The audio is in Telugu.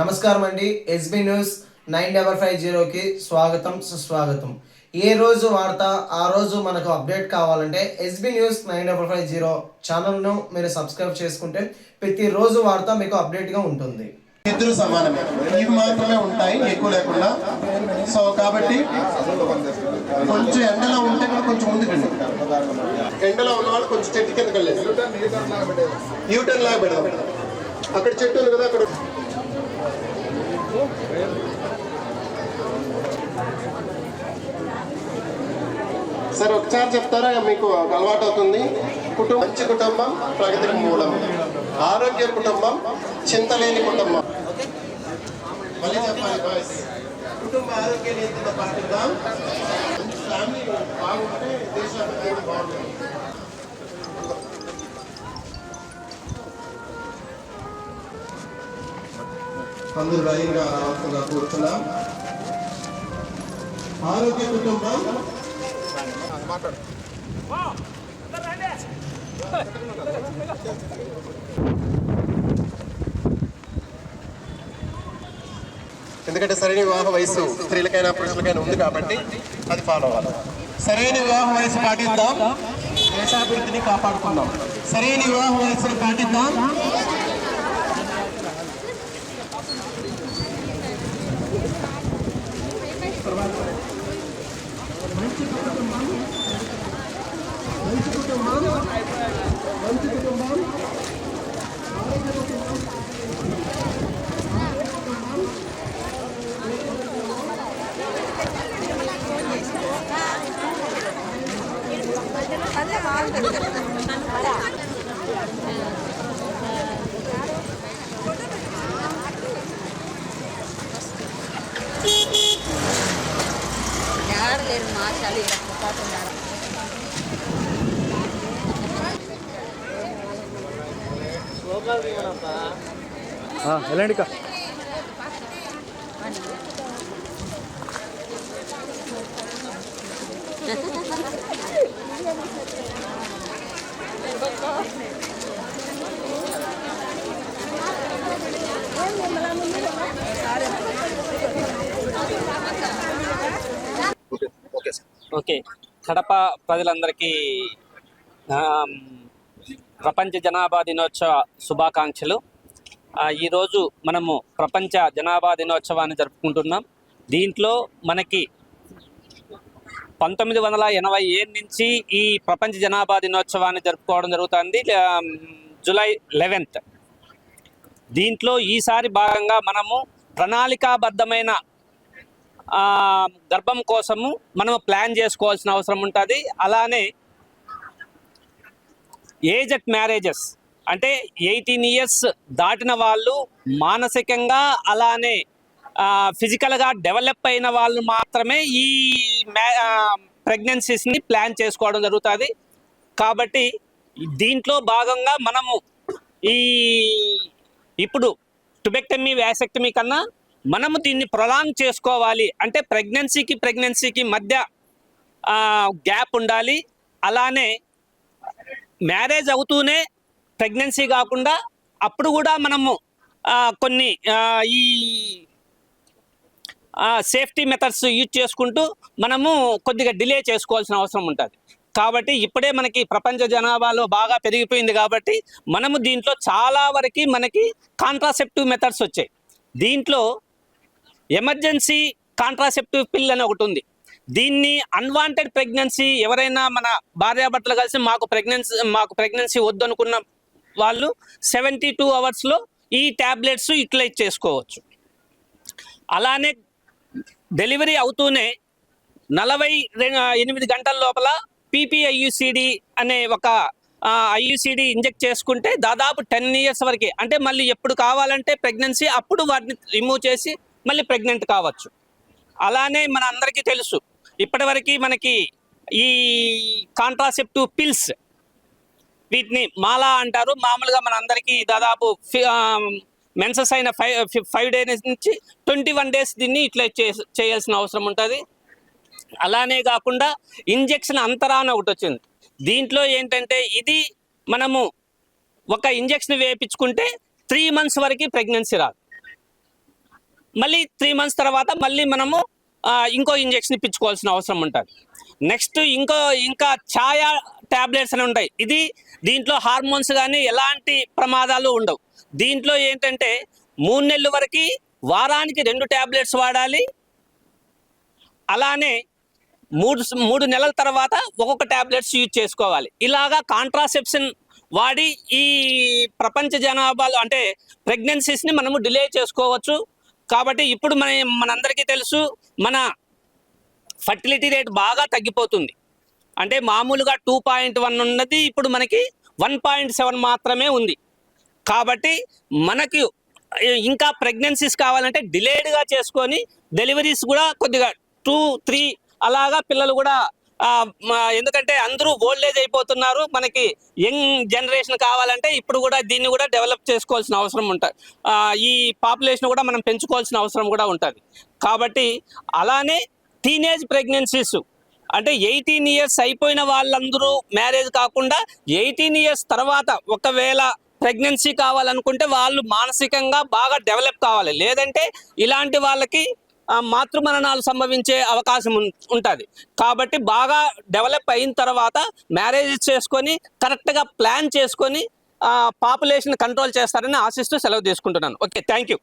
నమస్కారం అండి. SB news nine double five జీరోకి స్వాగతం సుస్వాగతం. ఏ రోజు వార్త ఆ రోజు మనకు అప్డేట్ కావాలంటే SB news nine double five zero ఛానల్ను మీరు సబ్స్క్రైబ్ చేసుకుంటే ప్రతిరోజు వార్త మీకు అప్డేట్గా ఉంటుంది. ఇద్దరు సమానమే. ఇవి మాత్రమే ఉంటాయి ఎక్కువ లేకుండా. సో కాబట్టి కొంచెం ఎండలో ఉంటే కూడా కొంచెం ముందుకు ఎండలో ఉన్న వాళ్ళు కొంచెం చెట్టు కిందకి వెళ్ళేది యూటర్న్ లాగా పెడదాం అక్కడ చెట్టు ఉంది కదా అక్కడ. సరే ఒకసారి చెప్తారా? మీకు అలవాటు అవుతుంది. కుటుంబం మంచి కుటుంబం ప్రగతికి మూలం. ఆరోగ్య కుటుంబం చింతలేని కుటుంబం. మళ్ళీ చెప్పాలి బాయ్స్ కుటుంబ ఆరోగ్య నియంత్రణ పాటిద్దాం. ఫ్యామిలీ బాగుంటే దేశాభివృద్ధి బాగుంటుంది అందరూ లైన్గా కూర్చున్నాం. ఆరోగ్య కుటుంబం. ఎందుకంటే సరైన వివాహ వయసు స్త్రీలకైనా పురుషులకైనా ఉంది కాబట్టి అది ఫాలో అవ్వాలి. సరైన వివాహ వయసు పాటిద్దాం. దేశాభివృద్ధిని కాపాడుకుందాం. సరైన వివాహ వయసును పాటిద్దాం. ఎవరు వెళ్ళండి ఇక ఓకే కడప ప్రజలందరికీ ఆమ్, ప్రపంచ జనాభా దినోత్సవ శుభాకాంక్షలు. ఈరోజు మనము ప్రపంచ జనాభా దినోత్సవాన్ని జరుపుకుంటున్నాం. దీంట్లో మనకి పంతొమ్మిది వందల ఎనభై ఏడు నుంచి ఈ ప్రపంచ జనాభా దినోత్సవాన్ని జరుపుకోవడం జరుగుతుంది. July eleventh. దీంట్లో ఈసారి భాగంగా మనము ప్రణాళికాబద్ధమైన గర్భం కోసము మనం ప్లాన్ చేసుకోవాల్సిన అవసరం ఉంటుంది. అలానే ఏజ్ అట్ మ్యారేజెస్. అంటే ఎయిటీన్ ఇయర్స్ దాటిన వాళ్ళు మానసికంగా అలానే ఫిజికల్గా డెవలప్ అయిన వాళ్ళు మాత్రమే ఈ మ్యా ప్రెగ్నెన్సీస్ని ప్లాన్ చేసుకోవడం జరుగుతుంది. కాబట్టి దీంట్లో భాగంగా మనము ఈ ఇప్పుడు టుబెక్టమీ వ్యాసెక్టమీ కన్నా మనము దీన్ని ప్రొలాంగ్ చేసుకోవాలి. అంటే ప్రెగ్నెన్సీకి ప్రెగ్నెన్సీకి మధ్య గ్యాప్ ఉండాలి. అలానే మ్యారేజ్ అవుతూనే ప్రెగ్నెన్సీ కాకుండా అప్పుడు కూడా మనము కొన్ని ఈ సేఫ్టీ మెథడ్స్ యూజ్ చేసుకుంటూ మనము కొద్దిగా డిలే చేసుకోవాల్సిన అవసరం ఉంటుంది. కాబట్టి ఇప్పుడే మనకి ప్రపంచ జనాభాలో బాగా పెరిగిపోయింది కాబట్టి మనము దీంట్లో చాలా వరకు మనకి కాంట్రాసెప్టివ్ మెథడ్స్ వచ్చాయి. దీంట్లో ఎమర్జెన్సీ కాంట్రాసెప్టివ్ పిల్ అని ఒకటి ఉంది. దీన్ని అన్వాంటెడ్ ప్రెగ్నెన్సీ ఎవరైనా మన భార్యాభర్తలు కలిసి మాకు ప్రెగ్నెన్సీ మాకు ప్రెగ్నెన్సీ వద్దనుకున్న వాళ్ళు సెవెంటీ టూ అవర్స్లో ఈ ట్యాబ్లెట్స్ యూటిలైజ్ చేసుకోవచ్చు. అలానే డెలివరీ అవుతూనే నలభై ఎనిమిది గంటల లోపల పీపీఐయుసిడి అనే ఒక ఐయుసిడి ఇంజెక్ట్ చేసుకుంటే దాదాపు టెన్ ఇయర్స్ వరకే అంటే మళ్ళీ ఎప్పుడు కావాలంటే ప్రెగ్నెన్సీ అప్పుడు వాటిని రిమూవ్ చేసి మళ్ళీ ప్రెగ్నెంట్ కావచ్చు. అలానే మన అందరికీ తెలుసు ఇప్పటివరకు మనకి ఈ కాంట్రాసెప్టివ్ పిల్స్ వీటిని మాలా అంటారు. మామూలుగా మన అందరికీ దాదాపు మెన్సెస్ అయిన ఫైవ్ ఫైవ్ డేస్ నుంచి ట్వంటీ వన్ డేస్ దీన్ని ఇట్లా చే- చేయాల్సిన అవసరం ఉంటుంది. అలానే కాకుండా ఇంజెక్షన్ అంతరా అని ఒకటి వచ్చింది. దీంట్లో ఏంటంటే ఇది మనము ఒక ఇంజెక్షన్ వేయించుకుంటే త్రీ మంత్స్ వరకు ప్రెగ్నెన్సీ రాదు. మళ్ళీ త్రీ మంత్స్ తర్వాత మళ్ళీ మనము ఇంకో ఇంజెక్షన్ ఇప్పించుకోవాల్సిన అవసరం ఉంటుంది. నెక్స్ట్ ఇంకో ఇంకా ఛాయా ట్యాబ్లెట్స్ అని ఉంటాయి. ఇది దీంట్లో హార్మోన్స్ కానీ ఎలాంటి ప్రమాదాలు ఉండవు. దీంట్లో ఏంటంటే మూడు నెలల వరకు వారానికి రెండు టాబ్లెట్స్ వాడాలి. అలానే మూడు మూడు నెలల తర్వాత ఒక్కొక్క ట్యాబ్లెట్స్ యూజ్ చేసుకోవాలి. ఇలాగా కాంట్రాసెప్షన్ వాడి ఈ ప్రపంచ జనాభాలో అంటే ప్రెగ్నెన్సీస్ని మనము డిలే చేసుకోవచ్చు. కాబట్టి ఇప్పుడు మన మనందరికీ తెలుసు మన ఫర్టిలిటీ రేట్ బాగా తగ్గిపోతుంది. అంటే మామూలుగా టూ పాయింట్ వన్ ఉన్నది ఇప్పుడు మనకి వన్ పాయింట్ సెవెన్ మాత్రమే ఉంది. కాబట్టి మనకి ఇంకా ప్రెగ్నెన్సీస్ కావాలంటే డిలేడ్గా చేసుకొని డెలివరీస్ కూడా కొద్దిగా టూ త్రీ అలాగా పిల్లలు కూడా ఎందుకంటే అందరూ ఓల్డేజ్ అయిపోతున్నారు. మనకి యంగ్ జనరేషన్ కావాలంటే ఇప్పుడు కూడా దీన్ని కూడా డెవలప్ చేసుకోవాల్సిన అవసరం ఉంటుంది ఈ పాపులేషన్ కూడా మనం పెంచుకోవాల్సిన అవసరం కూడా ఉంటుంది. కాబట్టి అలానే టీనేజ్ ప్రెగ్నెన్సీస్ అంటే ఎయిటీన్ ఇయర్స్ అయిపోయిన వాళ్ళందరూ మ్యారేజ్ కాకుండా ఎయిటీన్ ఇయర్స్ తర్వాత ఒకవేళ ప్రెగ్నెన్సీ కావాలనుకుంటే వాళ్ళు మానసికంగా బాగా డెవలప్ కావాలి. లేదంటే ఇలాంటి వాళ్ళకి మాతృమరణాలు సంభవించే అవకాశం ఉంటుంది. కాబట్టి బాగా డెవలప్ అయిన తర్వాత మ్యారేజ్ చేసుకొని కరెక్ట్గా ప్లాన్ చేసుకొని పాపులేషన్ కంట్రోల్ చేస్తారని ఆశిస్తూ సెలవు తీసుకుంటున్నాను. Okay thank you